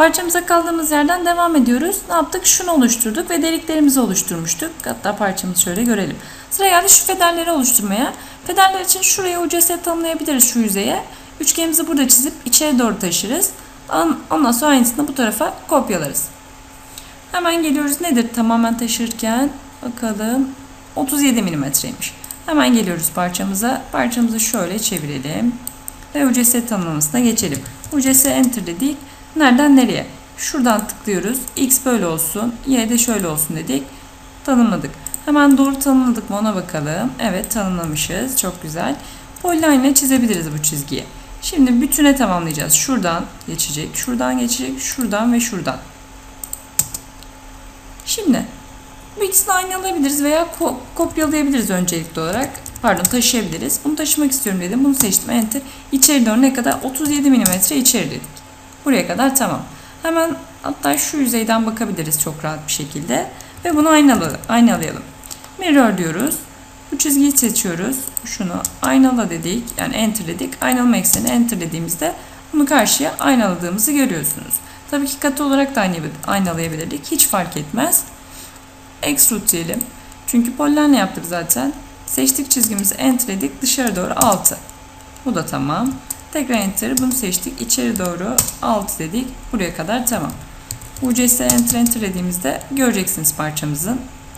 Parçamıza kaldığımız yerden devam ediyoruz. Ne yaptık? Şunu oluşturduk ve deliklerimizi oluşturmuştuk. Hatta parçamızı şöyle görelim. Sıra geldi şu federleri oluşturmaya. Federler için şuraya UCS tanımlayabiliriz şu yüzeye. Üçgenimizi burada çizip içeri doğru taşırız. Ondan sonra aynısını bu tarafa kopyalarız. Hemen geliyoruz. Nedir tamamen taşırken? Bakalım. 37 milimetreymiş. Hemen geliyoruz parçamıza. Parçamızı şöyle çevirelim. Ve UCS tanımlamasına geçelim. UCS enter dedik. Nereden nereye? Şuradan tıklıyoruz. X böyle olsun. Y de şöyle olsun dedik. Tanımladık. Hemen doğru tanımladık mı ona bakalım. Evet tanımlamışız. Çok güzel. Polyline ile çizebiliriz bu çizgiyi. Şimdi bütüne tamamlayacağız. Şuradan geçecek, şuradan geçecek, şuradan ve şuradan. Şimdi bu ikisini aynı alabiliriz veya ko- kopyalayabiliriz öncelikli olarak. Pardon taşıyabiliriz. Bunu taşımak istiyorum dedim. Bunu seçtim. Enter. İçeri doğru ne kadar? 37 mm içeri dedik. Buraya kadar tamam. Hemen hatta şu yüzeyden bakabiliriz çok rahat bir şekilde. Ve bunu aynalı, aynalayalım. Mirror diyoruz. Bu çizgiyi seçiyoruz. Şunu aynala dedik. Yani enter dedik. Aynalama ekseni enter dediğimizde bunu karşıya aynaladığımızı görüyorsunuz. Tabii ki katı olarak da aynalayabilirdik. Hiç fark etmez. Extrude diyelim. Çünkü pollenle yaptık zaten. Seçtik çizgimizi enter dedik. Dışarı doğru 6. Bu da tamam. Tekrar enter. Bunu seçtik. İçeri doğru 6 dedik. Buraya kadar tamam. UCS enter enter dediğimizde göreceksiniz parçamızın